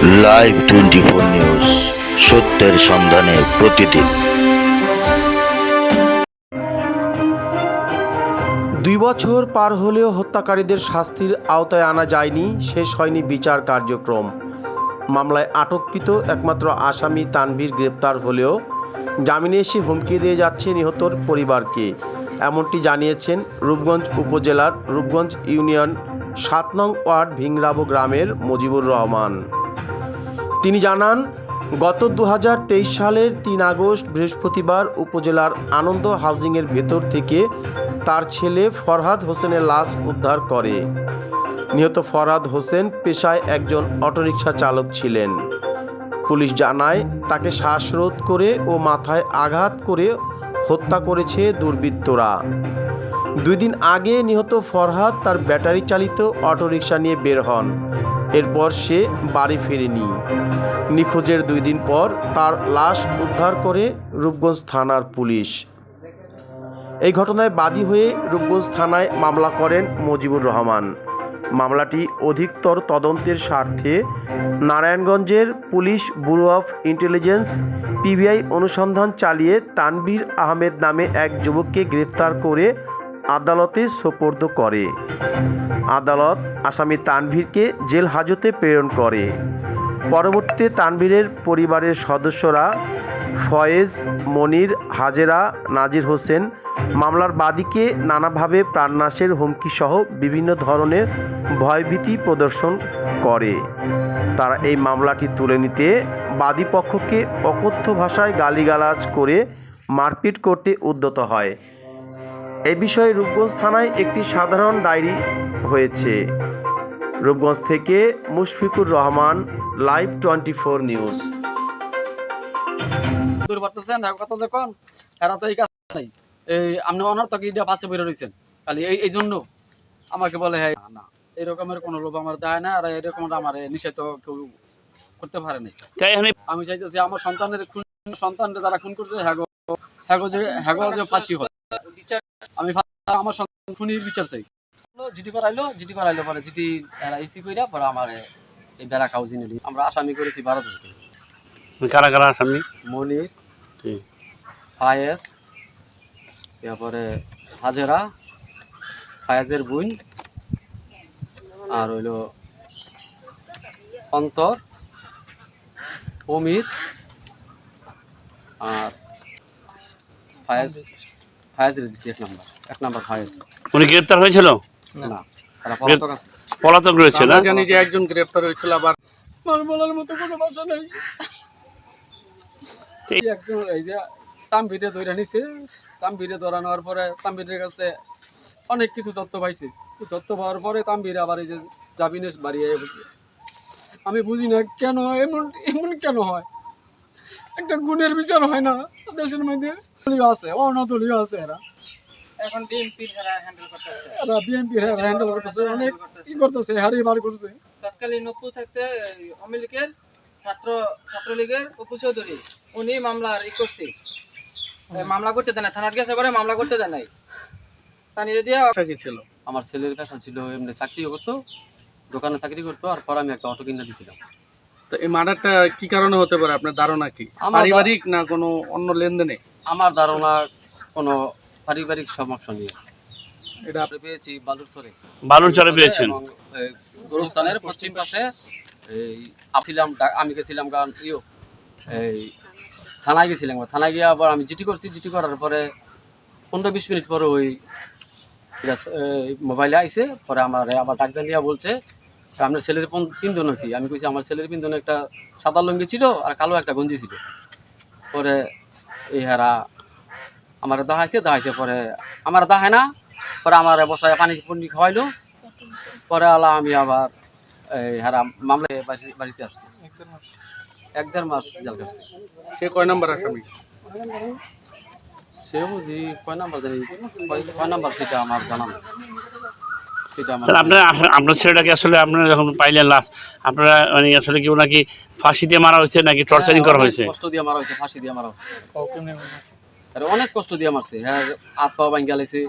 Live twenty four news সত্যের সন্ধানে প্রতিদিন। দুই বছর পার হলেও হত্যাকারীদের শাস্তির আওতায় আনা যায়নি, শেষ হয়নি বিচার কার্যক্রম। মামলায় আটককৃত একমাত্র আসামি তানভীর গ্রেপ্তার হলেও জামিনে এসে হুমকি দিয়ে যাচ্ছে নিহতর পরিবারকে। এমনটি জানিয়েছেন রূপগঞ্জ উপজেলার রূপগঞ্জ ইউনিয়ন সাত নং ওয়ার্ড ভিংরাবো গ্রামের মুজিবুর রহমান। তিনি জানান, গত দু হাজার তেইশ সালের তিন আগস্ট বৃহস্পতিবার উপজেলার আনন্দ হাউজিংয়ের ভেতর থেকে তার ছেলে ফরহাদ হোসেনের লাশ উদ্ধার করে। নিহত ফরহাদ হোসেন পেশায় একজন অটোরিকশা চালক ছিলেন। পুলিশ জানায়, তাকে শ্বাসরোধ করে ও মাথায় আঘাত করে হত্যা করেছে দুর্বৃত্তরা। দুই দিন আগে নিহত ফরহাদ তার ব্যাটারি চালিত অটোরিকশা নিয়ে বের হন। এরপর সে বাড়ি ফেরেনি। নিখোঁজের দুই দিন পর তার লাশ উদ্ধার করে রূপগঞ্জ থানার পুলিশ। এই ঘটনায় বাদী হয়ে রূপগঞ্জ থানায় মামলা করেন মজিবুর রহমান। মামলাটি অধিকতর তদন্তের স্বার্থে নারায়ণগঞ্জের police bureau of intelligence PBI অনুসন্ধান চালিয়ে তানভীর আহমেদ নামে এক যুবককে গ্রেফতার করে আদালতে সোপর্দ করে। আদালত আসামি তানভীরকে জেল হাজতে প্রেরণ করে। পরবর্তীতে তানভীরের পরিবারের সদস্যরা ফয়েজ, মনির, হাজেরা, নাজির হোসেন মামলার বাদীকে নানাভাবে প্রাণনাশের হুমকিসহ বিভিন্ন ধরনের ভয়ভীতি প্রদর্শন করে। তারা এই মামলাটি তুলে নিতে বাদী পক্ষকে অকথ্য ভাষায় গালিগালাজ করে মারপিট করতে উদ্যত হয়। এ বিষয়ে রূপগঞ্জ থানায় একটি সাধারণ ডায়েরি হয়েছে। রূপগঞ্জ থেকে Mushfiqur Rahman live twenty four news. দূর পারতেছেন এক কথা যখন? এরা তো এই কাজ নাই। এই আপনি অনর্থক ইটা পাশে বেরো রয়েছেন খালি এই এই জন্য আমাকে বলে হ্যাঁ না এরকমের কোনো লোভ আমার দেয় না আর এরকম আমার নিষেধ কেউ করতে পারে নাই। তাই এখানে আমি চাইতেছি আমার সন্তানের খুন সন্তানরা যারা খুন করছে হ্যাগো হ্যাগো যে হ্যাগো যে ফাঁসি হয় আমি আমার সন্তান বিচার চাই। জিটি করাইলো জিটি করাইলো পরে জিটি এরা ইসি কইরা পরে আমার এই বেড়া খাও জিনিস আমরা আসামি করেছি ভারত কারা কারা আসামি? মনির জি। ফায়েজ তারপরে হাজেরা ফায়েজের বুই আর হইল অন্তর অমিত আর ফায়েজ ফায়েজের দিচ্ছি এক নম্বর এক নম্বর ফায়েজ উনি গ্রেপ্তার হয়েছিল? না। তারা পলাতক আছে। পলাতক রয়েছে না? জানি যে একজন গ্রেপ্তার হয়েছিল আবার আমার বলার মতো কোনো ভাষা নেই। এই একজন এই যে তাম্বিরে ধরে নিছে। তাম্বিরে ধরা নেওয়ার পরে তাম্বিরের কাছে অনেক কিছু তথ্য পাইছে। তথ্য পাওয়ার পরে তাম্বিরে আবার এই যে জাবিনেশ বাড়িয়ে বসে। আমি বুঝি না কেন এমন এমন কেন হয়? একটা গুণের বিচার হয় না। দেশের মধ্যে দলীয় আছে অনদলীয় আছে এরা। এখন হ্যান্ডেল করতেছে। এরা বিএনপি হ্যান্ডেল করতেছে অনেক কি করতেছে হারিয়ে বার করছে তৎকালীন থাকতে আওয়ামী লীগের ছাত্র ছাত্রলীগের অপু চৌধুরী উনি মামলার ই করছে। মামলা করতে দেয় না থানাত গেছে পরে মামলা করতে দেয় নাই। পানিরে দিয়ে আশা ছিল? আমার ছেলের কাছে ছিল এমনি চাকরিও করতো দোকানে চাকরি করতো আর পরে আমি একটা অটো কিনে দিয়েছিলাম তো এই মার্ডারটা কি কারণে হতে পারে? আপনার ধারণা কি? আমার পারিবারিক না কোনো অন্য লেনদেনে? আমার ধারণা কোনো পারিবারিক সমস্যা নিয়ে এটা আমরা পেয়েছি বালুরচরে। বালুর চরে পেয়েছেন? গোরস্থানের পশ্চিম পাশে এই আমি ছিলাম আমি গেছিলাম কারণ ইয়ে এই থানায় গেছিলাম। থানায় গিয়ে আবার আমি জিটি করছি জিটি করার পরে পনেরো বিশ মিনিট পরে ওই মোবাইলে আইসে পরে আমার আবার ডাক্তার বলছে আপনার ছেলের পন- পিন্ধন কি আমি কইছি আমার ছেলের পিন্ধনে একটা সাদা লুঙ্গি ছিল আর কালো একটা গঞ্জি ছিল। পরে এই হারা আমার দাহাইছে দাহাইছে। পরে আমার দাহায় না। পরে আমার বসায় পানি পুনি খাওয়াইলো। পরে আলা আমি আবার এই হারা মামলায় বাড়ি- বাড়িতে আসছি। এক দেড় মাস জাল কাটছে সে কয় নাম্বার আসামি? সে বুঝি কয় নাম্বার জানি কয়- নাম্বার সেটা আমার জানা স্যার আপনার আপনার ছেলেটাকে আসলে আপনারা যখন পাইলেন লাশ আপনারা মানে আসলে কি নাকি ফাঁসি দিয়ে মারা হয়েছে নাকি টর্চারিং করা হ্যাঁ, হয়েছে? কষ্ট দিয়ে মারা হয়েছে ফাঁসি দিয়ে মারা হয়েছে। আরে অনেক কষ্ট দিয়ে মারছে হ্যাঁ হাত পা ভাঙ্গা লাইছে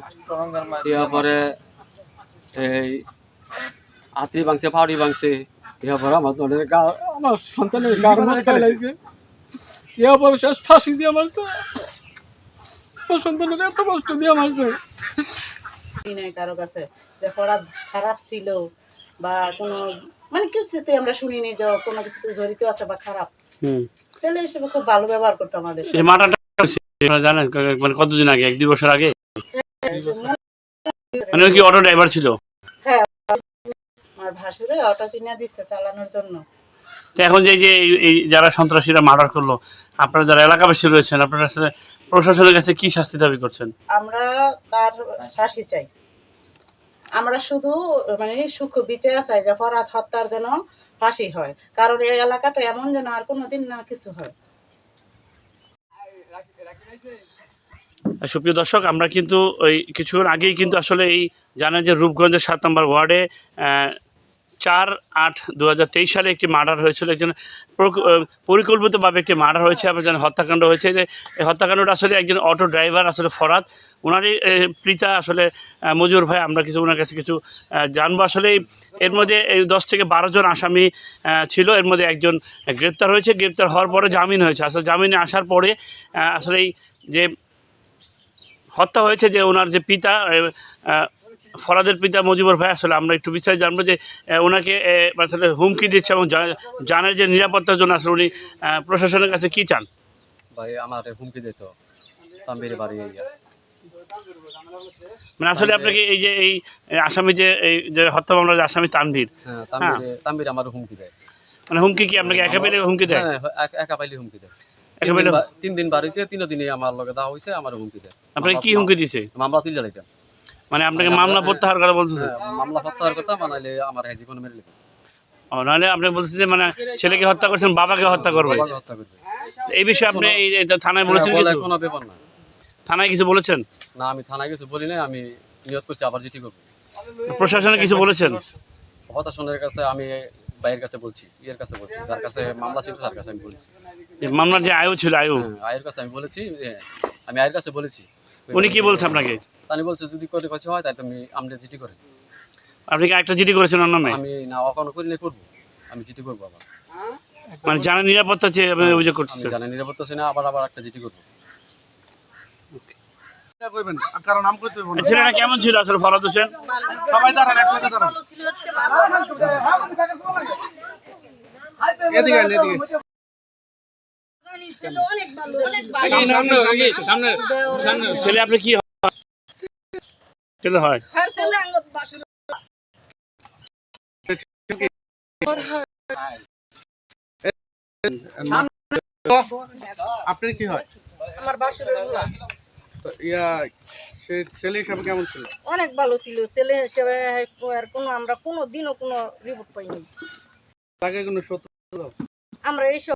তারপরে এই হাতড়ি ভাঙছে ফাউড়ি ভাঙছে এরপর আমার দলের গা- আমার সন্তানের এরপর শেষ ফাঁসি দিয়ে মারছে। আমার সন্তানের এত কষ্ট দিয়ে মারছে। নাই কারও কাছে যে পড়াত খারাপ ছিল বা কোনো মানে কিছুতে আমরা শুনিনি যে কোনো কিছুতে জড়িত আছে বা খারাপ। তাহলে এসব খুব ভালো ব্যবহার করতো আমাদের। এই মার্ডারটা জানেন মানে কতদিন আগে? এক দুই বছর আগে? মানে কি অটো ড্রাইভার ছিল? আমার ভাসুরে অটো কিনে দিচ্ছে চালানোর জন্য। তো এখন যে যে এই- এই যারা সন্ত্রাসীরা মার্ডার করল আপনারা যারা এলাকাবাসী রয়েছেন আপনারা আসলে প্রশাসনের কাছে কি শাস্তি দাবি করছেন? আমরা তার ফাঁসি চাই। আমরা শুধু মানে সুখ বিচার চাই যে ফরাত হত্যার যেন ফাঁসি হয়। কারণ এই এলাকাতে এমন যেন আর কোনোদিন না কিছু হয়। সুপ্রিয় দর্শক আমরা কিন্তু ওই কিছুক্ষণ আগেই কিন্তু আসলে এই জানেন যে রূপগঞ্জের সাত নম্বর ওয়ার্ডে চার আট দু সালে একটি মার্ডার হয়েছিল। একজন প্রক- পরিকল্পিতভাবে একটি মার্ডার হয়েছে, আবার যেন হত্যাকাণ্ড হয়েছে। এই হত্যাকাণ্ডটা আসলে একজন অটো ড্রাইভার, আসলে ফরাদ। ওনারই পিতা আসলে মজুর ভাই, আমরা কিছু ওনার কাছে কিছু জানব। আসলে এর মধ্যে এই দশ থেকে বারো জন আসামি ছিল। এর মধ্যে একজন গ্রেপ্তার হয়েছে। গ্রেপ্তার হওয়ার পরে জামিন হয়েছে। আসলে জামিনে আসার পরে আসলে এই যে হত্যা হয়েছে যে ওনার যে পিতা ফরাদের পিতা মজিবর ভাই আসলে আমরা একটু বিস্তারিত জানব যে ওনাকে আসলে হুমকি দিচ্ছে এবং জানের যে নিরাপত্তার জন্য আসলে উনি প্রশাসনের কাছে কি চান? ভাই আমার হুমকি দিত তাম্বির বাড়ি মানে আসলে আপনাকে এই যে এই এই আসামি যে এই যে হত্যা মামলার যে আসামি তানভীর হ্যাঁ আমার হুমকি দেয়। মানে হুমকি কি আপনাকে একা পেলে হুমকি দেয়? হ্যাঁ একা পাইলে হুমকি দেয়। তিন দিন বা- তিন দিন বার হয়েছে তিন দিনে আমার লগে দেওয়া হয়েছে আমার হুমকি দেয়। আপনাকে কি হুমকি মামলা তুলে মানে আপনাকে মামলা প্রত্যাহার করা বলতেছে হ্যাঁ, মামলা প্রত্যাহার কথা বানাইলে আমার হ্যাঁ জীবন মেরে ও, নাহলে আপনি বলছেন যে মানে ছেলেকে হত্যা করছেন বাবাকে হত্যা করবে। এই বিষয়ে আপনি এই থানায় বলেছেন বলে কিছু? কোনো ব্যাপার না। থানায় কিছু বলেছেন? না আমি থানায় কিছু বলি নাই আমি নিয়ত করছি আবার যেটি করব। প্রশাসনে কিছু বলেছেন? হতাশনের কাছে আমি ভাইয়ের কাছে বলছি ইয়ের কাছে বলছি যার কাছে মামলা ছিল তার কাছে আমি বলেছি। মামলার যে আয়ু ছিল আয়ু। হ্যাঁ, আয়ের কাছে আমি বলেছি আমি আয়ের কাছে বলেছি। উনি কি বলছে আপনাকে? তানি বলছে যদি করে কিছু হয় তাই তুমি আমরা জিটি করে আপনি কি একটা জিডি করেছেন ওর নামে আমি না এখনও করি না করব। আমি জিটি করব আবার। মানে জানা নিরাপত্তা চেয়ে আপনি অভিযোগ আমি করতেছেন। জানি নিরাপত্তা না আবার আবার একটা জিটি করব। কইবেন কারণ নাম কইতে হইব না। ছেলেটা কেমন ছিল আসলে ফরাদ হোসেন? সবাই দাঁড়ান এক দাঁড়ান। এদিকে এদিকে। ছেলে আপনি কি হয়? ছেলে হয়। আপনার কি হয়? আমার বাসুরেরগুলা ইয়া সে ছেলে হিসাবে কেমন ছিল? অনেক ভালো ছিল। ছেলে হিসেবে আর কোনো আমরা কোনো দিনও কোনো রিপোর্ট পাইনি। তাকে কোনো সত্য আমরা এইসব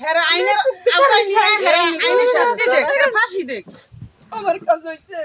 হেরা আইনের আওতায় হেরা আইনের শাস্তি দেখ ফাঁসি দেখ আমার কাজ হইছে